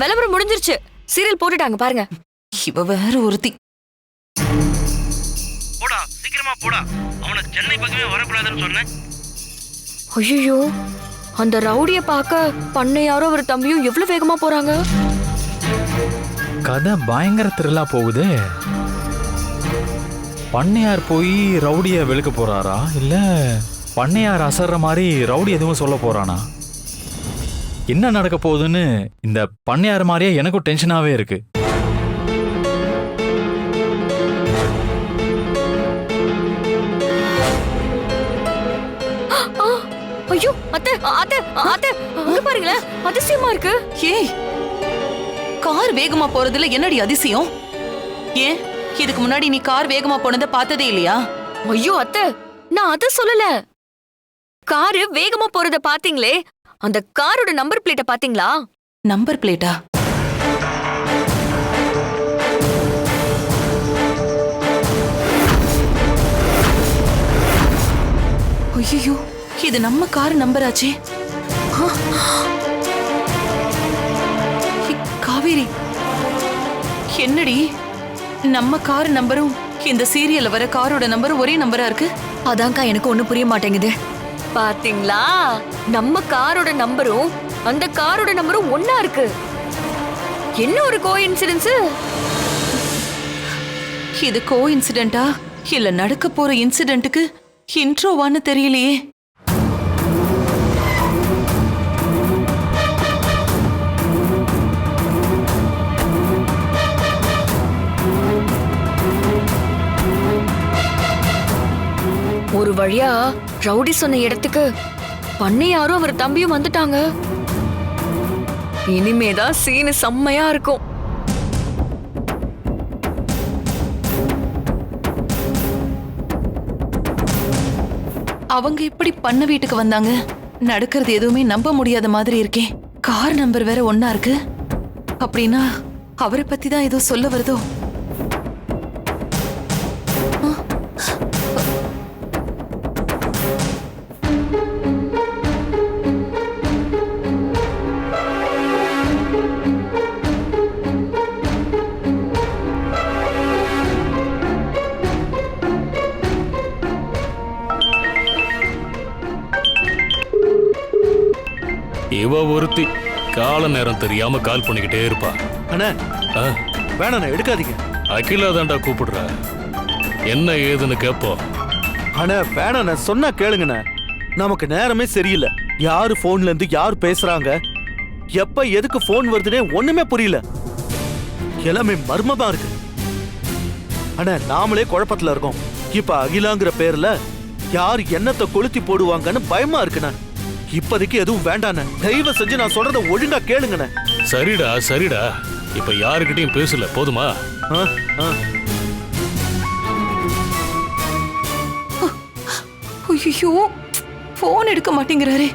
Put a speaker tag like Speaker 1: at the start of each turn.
Speaker 1: விளம்பரம் முடிஞ்சிருச்சு. சீரியல் போட்டுட்டாங்க பாருங்க.
Speaker 2: இவ வேற ஒருத்தி.
Speaker 3: போடா சீக்கிரமா போடா. அவனை சென்னை பக்கமே வரக்கூடாதுன்னு சொன்னேன்.
Speaker 1: ஐயோ அந்த ரவுடிய பார்க்க பண்ணையாரோ அவர் தம்பியும் எவ்வளவு வேகமா போறாங்க?
Speaker 4: கதை பயங்கர த்ரில்லா போகுதே. பண்ணையார் போய் ரவுடிய வெளுக்க போறாரா? இல்ல பண்ணையார் அசர்ற மாதிரி ரவுடி எதுவும் சொல்ல போறானா? என்ன நடக்க போகுதுன்னு இந்த பண்ணையார் மாதிரியே எனக்கும் டென்ஷனாவே இருக்கு.
Speaker 1: ஐயோ அத்தை அத்தை அத்தை அங்க பாருங்களேன் அதிசயமா இருக்கு.
Speaker 2: ஏய் கார் வேகமா போறதுல என்னடி அதிசயம்? ஏன் இதுக்கு முன்னாடி நீ கார் வேகமா போனதை பார்த்ததே இல்லையா?
Speaker 1: ஐயோ அத்தை நான் அத சொல்லல. காரு வேகமா போறத பாத்தீங்களே அந்த காரோட நம்பர் பிளேட்ட பாத்தீங்களா
Speaker 2: நம்பர் பிளேட்டா? ஐயோ இது நம்ம கார் நம்பர் ஆச்சே. காவேரி. என்னடி? நம்ம கார் நம்பரும் இந்த சீரியல்ல வர காரோட நம்பரும் ஒரே நம்பரா இருக்கு?
Speaker 1: அதான்க்கா எனக்கு ஒண்ணு புரிய மாட்டேங்குது. பாத்தீங்களா? நம்ம காரோட நம்பரும் அந்த காரோட நம்பரும் ஒண்ணா இருக்கு. என்ன ஒரு கோ இன்சிடென்ஸ்
Speaker 2: இது கோ இன்சிடென்டா இல்ல நடக்க போற இன்சிடென்ட்டுக்கு இன்ட்ரோவான்னு தெரியலையே.
Speaker 1: ஒரு வழியா ரவுடி சொன்ன இடத்துக்கு பண்ணையாரும் அவர் தம்பியும் வந்துட்டாங்க. இனிமேதான் சீனு செம்மையா இருக்கும்.
Speaker 2: அவங்க எப்படி பண்ண வீட்டுக்கு வந்தாங்க? நடக்கிறது எதுவுமே நம்ப முடியாத மாதிரி இருக்கே. கார் நம்பர் வேற ஒன்னா இருக்கு. அப்படின்னா அவரை பத்தி தான் ஏதோ சொல்ல வருதோ?
Speaker 5: இவ ஒருத்தி. கால நேரம் தெரியாம கால் பண்ணிக்கிட்டே இருப்பா.
Speaker 3: அண்ணா. வேணாண்ணே எடுக்காதீங்க.
Speaker 5: அகிலா தாண்டா கூப்பிடுற. என்ன ஏதுன்னு கேப்போம்
Speaker 3: அண்ணா வேணாண்ணே சொன்னா கேளுங்கண்ணே. நமக்கு நேரமே சரியில்லை. யாரு போன்ல இருந்து யார் பேசுறாங்க? எப்ப எதுக்கு போன் வருதுன்னே ஒண்ணுமே புரியல. எல்லாமே மர்மமா இருக்கு. அண்ணா நாமளே குழப்பத்துல இருக்கோம். இப்ப அகிலாங்கிற பேர்ல யார் என்னத்தை கொளுத்தி போடுவாங்கன்னு பயமா இருக்குண்ணே. இப்போதைக்கு எதுவும் வேண்டாண்ணே. தயவு செஞ்சு நான் சொல்றத ஒழுங்கா கேளுங்கண்ணே.
Speaker 5: சரிடா சரிடா. இப்ப யாருக்கிட்டையும் பேசல போதுமா?
Speaker 3: ஆ, ஆ.
Speaker 2: ஐயோ போன் எடுக்க மாட்டேங்கிறாரே.